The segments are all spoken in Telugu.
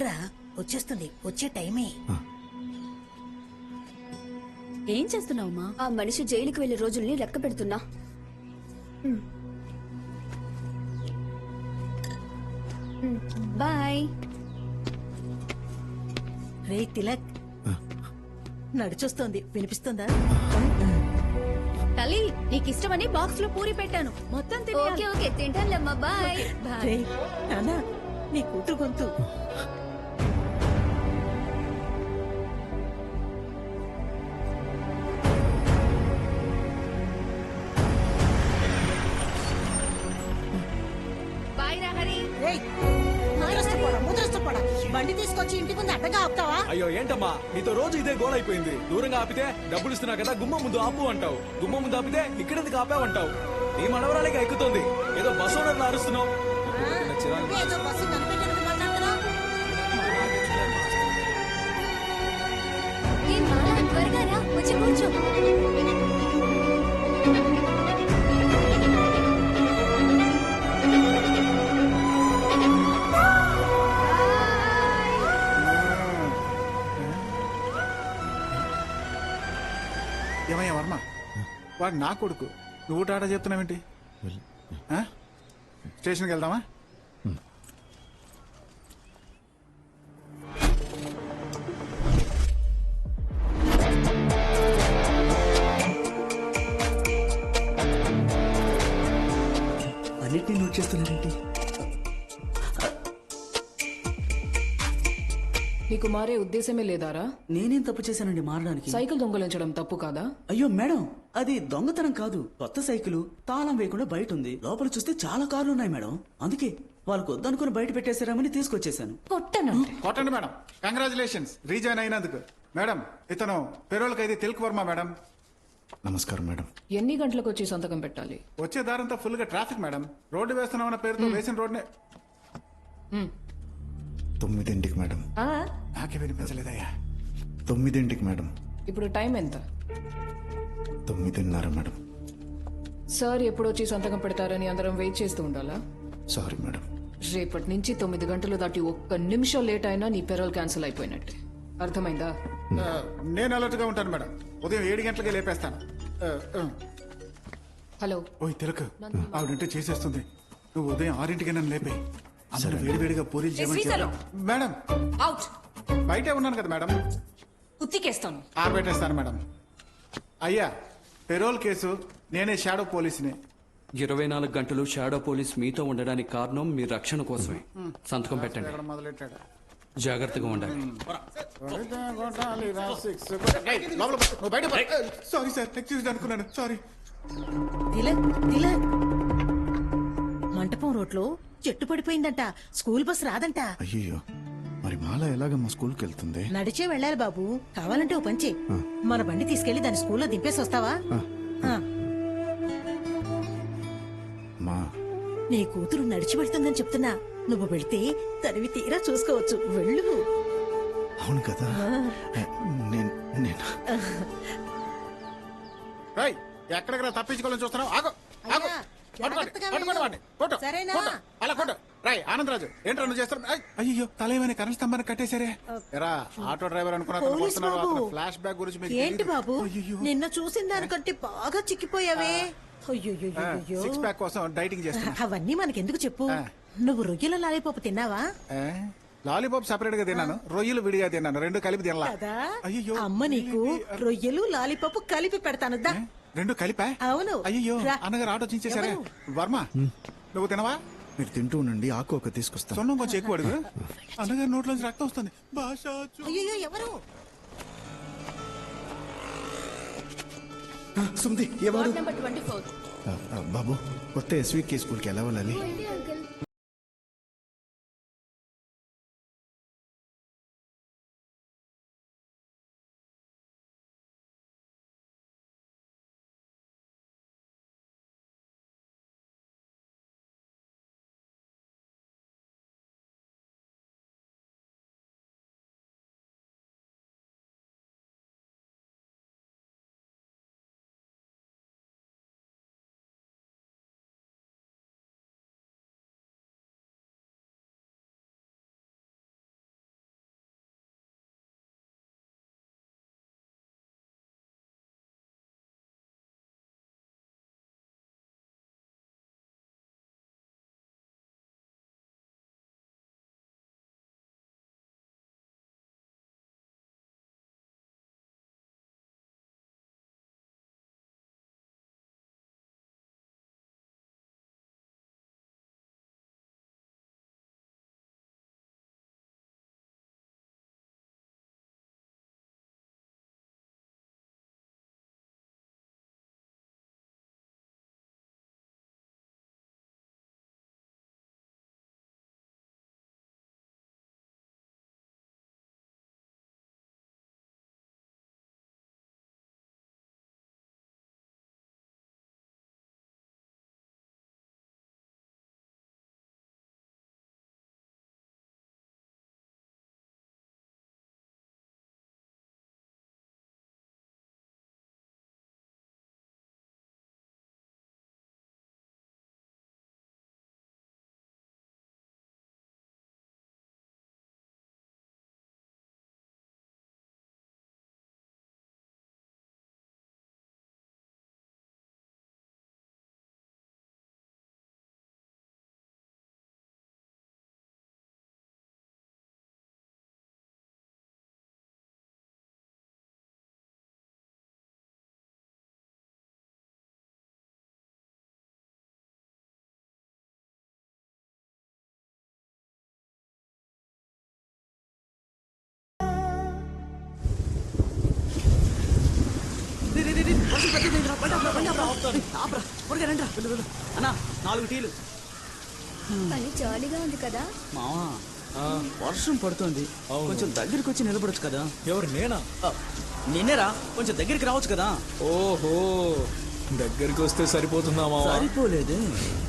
ఉండరా వచ్చేస్తుంది. వచ్చే టైమే. ఏం చేస్తున్నావమ్మా ఆ మనిషి జైలుకి వెళ్ళే రోజుల్ని లెక్క పెడుతున్నా. బాయ్. రే తిలక్. నడిచొస్తోంది. వినిపిస్తుందా? తల్లి నీకు ఇష్టమని బాక్స్లో పూరి పెట్టాను. మొత్తం ఓకే ఓకే. తింటానులేమ్మా బాయ్. రే నానా నీ కూతురు గొంతు. బండి తీసుకొచ్చి ఇంటి ముందు అడ్డగా ఆపుతావా? అయ్యో ఏంటమ్మా? నీతో రోజు ఇదే గోల్ అయిపోయింది. దూరంగా ఆపితే డబ్బులు ఇస్తున్నా కదా గుమ్మ ముందు ఆపు అంటావు. గుమ్మ ముందు ఆపితే ఇక్కడెందుకు ఆపావంటావు నీ మనవరాలికి ఎక్కుతుంది. ఏదో బస్ ఓనర్ అరుస్తున్నావు. త్వరగా రా వచ్చి కూర్చో. ఏమయ్యా వర్మ? వాడు నా కొడుకు. నువ్వు టాటా చెప్తున్నావేంటి ఆ? స్టేషన్కి వెళ్దామా? అన్నిటినీ నోట్ చేస్తున్నారేంటి నీకు మారే ఉద్దేశమే లేదారా? నేనేం తప్పు చేశానండి మారడానికి? సైకిల్ దొంగలించడం తప్పు కాదా? అయ్యో మేడం అది దొంగతనం కాదు. కొత్త సైకిల్ తాళం వేయకుండా బయట ఉంది లోపల చూస్తే చాలా కార్లు ఉన్నాయి మేడం. అందుకే వాళ్ళకు వద్దనుకుని బయట పెట్టేశారామని తీసుకొచ్చేసాను కొట్టండి మేడం. కంగ్రాచులేషన్స్ రీజాయిన్ అయినందుకు. మేడం ఇతను పెరోల్ ఖైదీ తిలక్ వర్మ మేడం. నమస్కారం మేడం. ఎన్ని గంటలకు వచ్చి సంతకం పెట్టాలి? వచ్చే దారంతా ఫుల్గా ట్రాఫిక్ మేడం. రోడ్డు వేస్తున్నామన్న పేరుతో వేసిన రోడ్నే తొమ్మిదింటికి మేడం. ఆ, నాకే వినిపించలేదయ్యా. తొమ్మిదింటికి మేడం. ఇప్పుడు టైం ఎంత? తొమ్మిదిన్నర మేడం. సార్ ఎప్పుడు వచ్చి సంతకం పెడతారని అందరం వెయిట్ చేస్తూ ఉండాలా? Sorry madam. రేపటి నుంచి తొమ్మిది గంటలు దాటి ఒక్క నిమిషం లేట్ అయినా నీ పెరోల్ క్యాన్సిల్ అయిపోయినట్టే. అర్థమైందా? ఆ, నేను అలర్ట్గా ఉంటాను మేడం. ఉదయం ఏడు గంటలకే లేపేస్తాను. ఆ, ఆ. హలో. ఓయ్ తిలక్ ఆవిడంటే చేసేస్తుంది. నువ్వు ఉదయం ఆరింటికి నన్ను లేపే వేడివేడిగా పూరీలు చేయమని శ్రీశైలం. చెప్పు. మేడం. అవుట్. బయటే ఉన్నాను కదా మేడం. ఉత్తికేస్తాను. ఆరబెట్టేస్తాను మేడం. అయ్యా పెరోల్ కేసు నేనే షాడో పోలీసుని. ఇరవై నాలుగు గంటలు షాడో పోలీస్ మీతో ఉండడానికి కారణం మీ రక్షణ కోసమే. సంతకం పెట్టండి. మొదలెట్టాడు? జాగ్రత్తగా ఉండాలి. సారీ సార్ ఎక్స్క్యూజ్ అనుకున్నాను. సారీ. తిలక్ తిలక్. మంటపం రోడ్లో చెట్టు పడిపోయిందంట. స్కూల్ బస్ రాదంట. అయ్యో మరి మాల ఎలాగమ్మా స్కూల్కి వెళ్తుంది? నడిచే వెళ్ళాలి బాబు. కావాలంటే ఓ పంచి. మన బండి తీసుకెళ్ళి దాని స్కూల్లో దింపేసి వస్తావా? మా. నీ కూతురు నడిచి వెళ్తుందని చెప్తున్నా. నువ్వు వెళ్తే తనివి తీరా చూసుకోవచ్చు. వెళ్ళు. అవును కదా. నేను నేను. రేయ్ ఎక్కడికి తప్పించుకోవాలని చూస్తున్నావు? ఆగు. అలా కొట్టు. రాయ్ ఆనందరాజు ఏంట్రా నువ్వు చేస్తారు అయ్యో కరెంట్ స్తంభాన్ని కట్టేశారే? ఎరా ఆటో డ్రైవర్ అనుకున్నా ఫ్లాష్ బ్యాక్ గురించి ఏంటి. బాబు. నిన్న చూసిన దానికంటే బాగా చిక్కిపోయావే. సిక్స్ ప్యాక్ కోసం డైటింగ్ చేస్తున్నా. అవన్నీ మనకెందుకు చెప్పు? ఆ. నువ్వు రొయ్యల లాలిపప్పు తిన్నావా? లాలీపాప్ సెపరేట్గా తిన్నాను రొయ్యలు విడిగా తిన్నాను. రెండు కలిపి తినలా. అమ్మ నీకు రొయ్యలు లాలిపప్పు కలిపి పెడతాను. దా. రెండు కలిపా? అవును. అయ్యో రా. అన్నగారు ఆటో చించేశారే వర్మ నువ్వు తినవా? మీరు తింటూ ఉండండి ఆకు ఒక తీసుకొస్తాను. సొన్నం కొంచెం ఎక్కువ అడుగు. అన్నగారి నోట్లోంచి రక్తం వస్తుంది. భాష అయ్యో ఎవరు? Number twenty four. ఆ, బాబు కొత్త ఎస్వికే స్కూల్కి ఎలా వెళ్ళాలి? అంకుల్? అన్నా నాలుగు టీలు జాలీగా ఉంది కదా? మావా వర్షం పడుతోంది. కొంచెం దగ్గరికి వచ్చి నిలబడొచ్చు కదా. ఎవరు నేనా? నిన్నేరా? కొంచెం దగ్గరికి రావచ్చు కదా. ఓహో. దగ్గరికి వస్తే సరిపోతుందా మావా? సరిపోలేదు.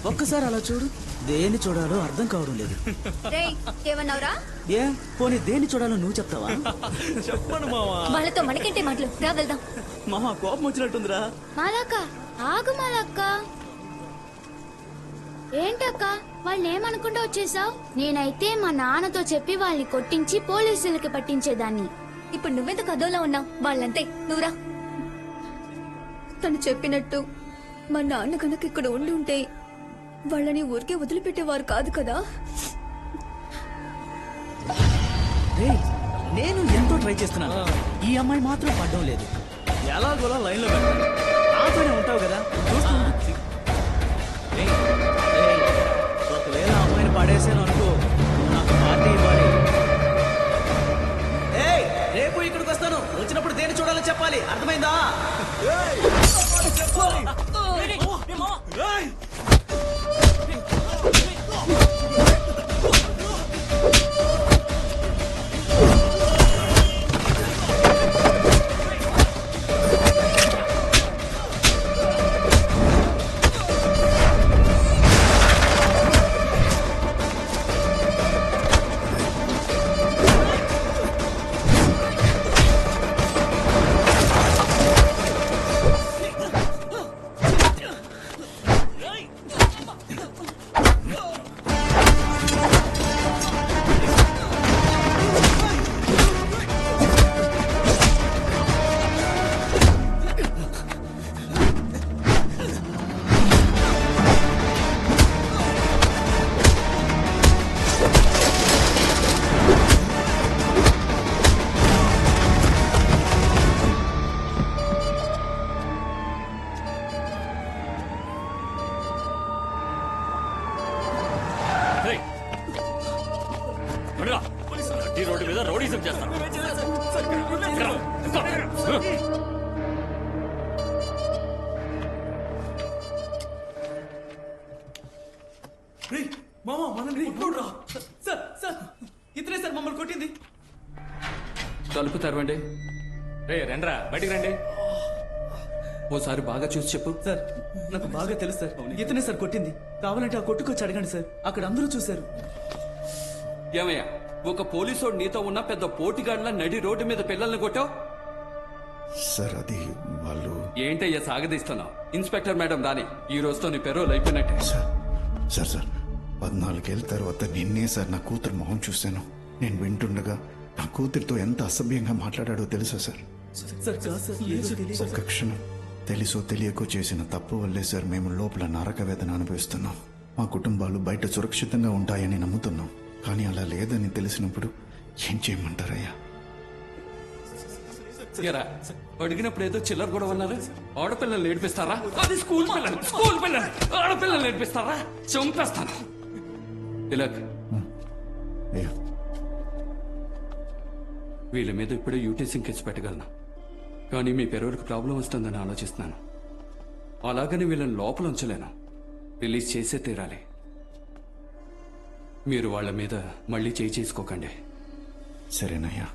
ఒక్కసారి అలా చూడు దేన్ని చూడాలో అర్థం కావడం లేదు. రేయ్ ఏమన్నావురా? ఏ పోనీ దేన్ని చూడాలో నువ్వు చెప్తావా? చెప్పను మావా. వాళ్ళతో మనకేంటి మాటలు. రా వెళ్దాం. మామ కోపం వచ్చినట్టుందిరా. మాలక్క ఆగు మాలక్క. ఏంటక్క వాళ్ళని ఏమనుకుంటూ వచ్చేసావు? నేనైతే మా నాన్నతో చెప్పి వాళ్ళని కొట్టించి పోలీసులకి పట్టించేదాన్ని. ఇప్పుడు నువ్వెందుకు అదోలా ఉన్నావు? వాళ్ళంతే. నువ్వురా. తను చెప్పినట్టు మా నాన్న కనుక ఇక్కడ ఉండి ఉంటే వాళ్ళని ఊరికే వదిలిపెట్టేవారు కాదు కదా. నేను ఎంతో ట్రై చేస్తున్నాను. ఈ అమ్మాయి మాత్రం పడడం లేదు. ఎలాగోలా లైన్లో పెట్టాలి నాతోనే ఉంటావు కదా చూస్తూ ఒకవేళ అమ్మాయిని పడేసాను అనుకో వచ్చినప్పుడు దేన్ని చూడాలో చెప్పాలి. అర్థమైందా? రోడ్డు మీద రౌడీజం చేస్తాను మామా మనల్ని కొట్టుకోడురా. సార్ సార్ ఇతనే సార్ మమ్మల్ని కొట్టింది. తలుపు తెరవండి. రే రండ్రా బయటికి రండి. ఓసారి బాగా చూసి చెప్పు. సార్ నాకు బాగా తెలుసు సార్. ఇతనే సార్ కొట్టింది. కావాలంటే ఆ కొట్టుకొచ్చి అడగండి సార్. అక్కడ అందరూ చూశారు. ఏమయ్యా ఒక పోలీసోడు నీతో ఉన్న పెద్ద పోటీగాడ్ల నడి రోడ్డు మీద పిల్లల్ని కొట్టావు? సార్ అది వాళ్ళు ఏంటయ్యా సాగదీస్తున్నావు? ఇన్స్పెక్టర్ మేడం రాని ఈ రోజుతో నీ పెరోల్ అయిపోయినట్టే. సార్ సార్ సార్ పద్నాలుగేళ్ళ తర్వాత నిన్నే సార్ నా కూతురు మొహం చూశాను. నేను వింటుండగా నా కూతురితో ఎంత అసభ్యంగా మాట్లాడాడో తెలుసా సార్? సార్ కాదు సార్ ఏదో తెలియదు ఒక్క క్షణం తెలుసో తెలియకో చేసిన తప్పు వల్లే సార్ మేము లోపల నరక వేదన అనుభవిస్తున్నాం. మా కుటుంబాలు బయట సురక్షితంగా ఉంటాయని నమ్ముతున్నాం. కానీ అలా లేదని తెలిసినప్పుడు ఏం చేయమంటారయ్యా? ఎరా అడిగినప్పుడు ఏదో చిల్లర కూడా ఉన్నారు ఆడపిల్లలు నేర్పిస్తారా అది స్కూల్ పిల్లలు స్కూల్ పిల్లలు. ఆడపిల్లలు నేర్పిస్తారా చంపేస్తాను. తిలక్. వీళ్ళ మీద ఇప్పుడే యూటీసింగ్ కేసు పెట్టగలను. కానీ మీ పెరవరికి ప్రాబ్లం వస్తుందని ఆలోచిస్తున్నాను. అలాగని వీళ్ళని లోపల ఉంచలేను. రిలీజ్ చేసే తీరాలి. మీరు వాళ్ళ మీద మళ్ళీ చేయి చేసుకోకండి సరేనయ్యా.